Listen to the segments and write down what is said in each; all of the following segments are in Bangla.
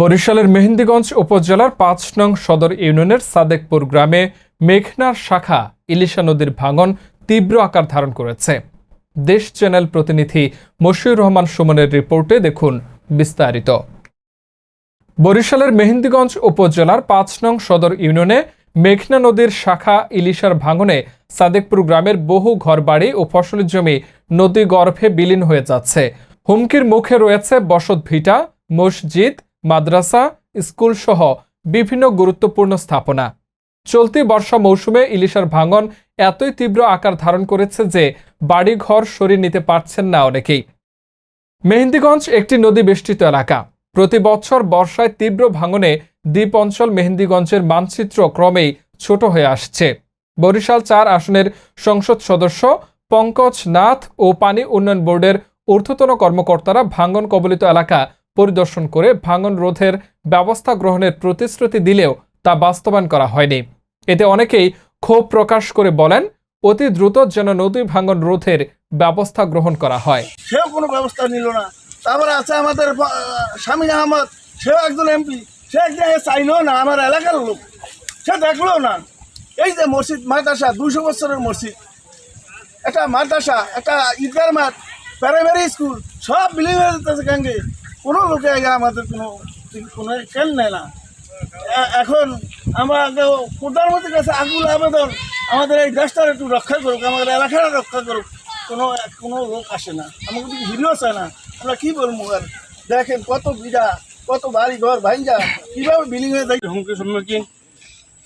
বরিশালের মেহেন্দিগঞ্জ উপজেলার পাঁচ নং সদর ইউনিয়নের সাদেকপুর গ্রামে মেঘনার শাখা ইলিশা নদীর ভাঙন তীব্র আকার ধারণ করেছে। দেশ চ্যানেল প্রতিনিধি মশিউর রহমান সুমনের রিপোর্টে দেখুন বিস্তারিত। বরিশালের মেহেন্দিগঞ্জ উপজেলার পাঁচ নং সদর ইউনিয়নে মেঘনা নদীর শাখা ইলিশার ভাঙনে সাদেকপুর গ্রামের বহু ঘরবাড়ি ও ফসলের জমি নদী গর্ভে বিলীন হয়ে যাচ্ছে। হুমকির মুখে রয়েছে বসত ভিটা, মসজিদ মাদ্রাসা স্কুল সহ বিভিন্ন গুরুত্বপূর্ণ স্থাপনা। চলতি বর্ষা মৌসুমে ইলিশার ভাঙন এতই তীব্র আকার ধারণ করেছে যে বাড়িঘর সরিয়ে নিতে পারছেন না অনেকেই। মেহেন্দিগঞ্জ একটি নদী বেষ্টিত এলাকা। প্রতি বছর বর্ষায় তীব্র ভাঙনে দ্বীপ অঞ্চল মেহেন্দিগঞ্জের মানচিত্র ক্রমেই ছোট হয়ে আসছে। বরিশাল চার আসনের সংসদ সদস্য পঙ্কজ নাথ ও পানি উন্নয়ন বোর্ডের ঊর্ধ্বতন কর্মকর্তারা ভাঙন কবলিত এলাকা পরিদর্শন করে ভাঙন রোধের ব্যবস্থা গ্রহণের প্রতিশ্রুতি দিলেও তা বাস্তবায়ন করা হয়নি। এতে অনেকেই ক্ষোভ প্রকাশ করে বলেন, অতি দ্রুত যেন নদী ভাঙন রোধের ব্যবস্থা গ্রহণ করা হয়। সেও কোনো ব্যবস্থা নিল না। তারপরে আছে আমাদের স্বামী আহমদ, সেও একজন এমপি। সে একদিন চাইলো না, আমার এলাকার লোক। সে দেখল না। এই যে মসজিদ, মাদ্রাসা দুশো বছরের মসজিদ। একটা মাদ্রাসা, একটা ঈদগার মাঠ, প্রাইমারি স্কুল, সব বিলীন হয়ে যেতেছে কোনো লোকে আগে আমাদের কোনো কোনো খেল নেয় না। এখন আমরা আগে প্রধানমন্ত্রীর কাছে আগুন আবেদন, আমাদের এই দেশটার একটু রক্ষা করুক, আমাদের এলাকাটা রক্ষা করুক, কোনো কোনো লোক আসে না। আমাকে কিছু হিরিও চায় না। আমরা কী বলব আর? দেখেন কত বিঘা কত বাড়ি ঘর ভাইঙ্গা কীভাবে বিলিং হয়ে যায়। হুমকির সম্মুখীন।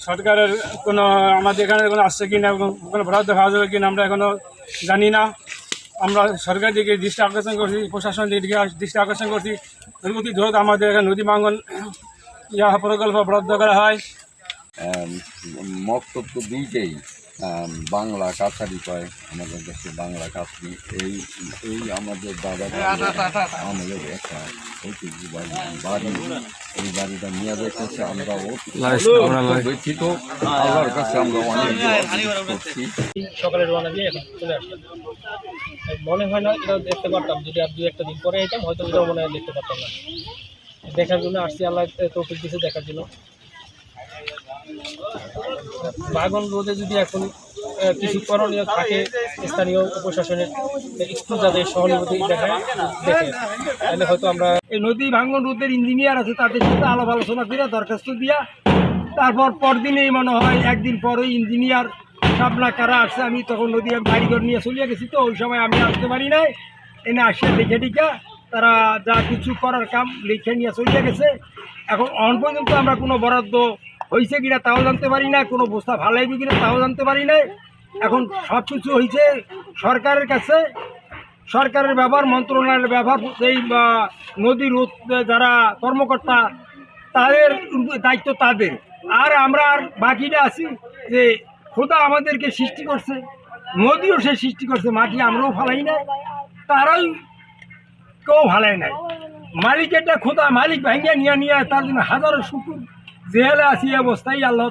সরকারের কোনো, আমাদের এখানে কোনো আসছে কি না কোনো বরাদ্দ পাওয়া যাবে কিনা, আমরা এখনও জানি না। আমরা সরকার দিকে দৃষ্টি আকর্ষণ করছি প্রশাসন দিকে দৃষ্টি আকর্ষণ করছি। অতি দ্রুত আমাদের এখানে নদী ভাঙন ইয়া প্রকল্প বরাদ্দ করা হয়। আম, মক্তব তো দুইটাই। বাংলা কাছারি কয়? আমাদের দেশে বাংলা কাছারি এই এই আমাদের দাদা আমাদের একটা ঐতিহ্য বাড়ি বাড়ি এই বাড়িটা নিয়ে দেখেছে আমরা ব্যথিত আল্লাহর কাছে আমরা অনেক করছি। সকালে রওনা দিয়ে এখন চলে আসলাম। মনে হয় না এটা দেখতে পারতাম যদি আর দু একটা দিন পরে এটা হয়তো এটাও মনে হয় দেখতে পারতাম না। দেখার জন্য আসছি আল্লাহ তৌফিক দিছে দেখার জন্য। বাগন রোদে যদি এখন কিছু করণীয় থাকে স্থানীয় প্রশাসনের একটু যাদের সহানুভূতি দেখে। তাহলে হয়তো আমরা এই নদী ভাঙন রোধের ইঞ্জিনিয়ার আছে, তাদের সাথে আলাপ আলোচনা করে দরখাস্ত দিয়া, তারপর পরদিনেই মনে হয় একদিন পরেই ইঞ্জিনিয়ার সাবনা কারা আসছে, আমি তখন নদী বাড়িঘর নিয়ে চলিয়ে গেছি তো, ওই সময় আমি আসতে পারি নাই। এনে আসে দেখে টিকা তারা যা কিছু করার কাম লিখে নিয়ে চলিয়ে গেছে। এখন অন পর্যন্ত আমরা কোনো বরাদ্দ হয়েছে কিনা তাও জানতে পারি না কোনো বস্তা ভালাইবে কিনা তাও জানতে পারি না। এখন সব কিছু হয়েছে সরকারের কাছে। সরকারের ব্যবহার মন্ত্রণালয়ের ব্যবহার এই বা, নদী রোধ যারা কর্মকর্তা তাদের দায়িত্ব তাদের। আর আমরা আর বাকিটা আছি যে খোদা আমাদেরকে সৃষ্টি করছে। নদীও সে সৃষ্টি করছে মাটি আমরাও ফালাই নাই তারাই কেউ ফালাই নাই। মালিকেরটা খোদা মালিক ভাঙ্গিয়া নিয়ে নিয়ে তার জন্য হাজারো শুকুর। জেলে আছি অবস্থায় আল্লাহ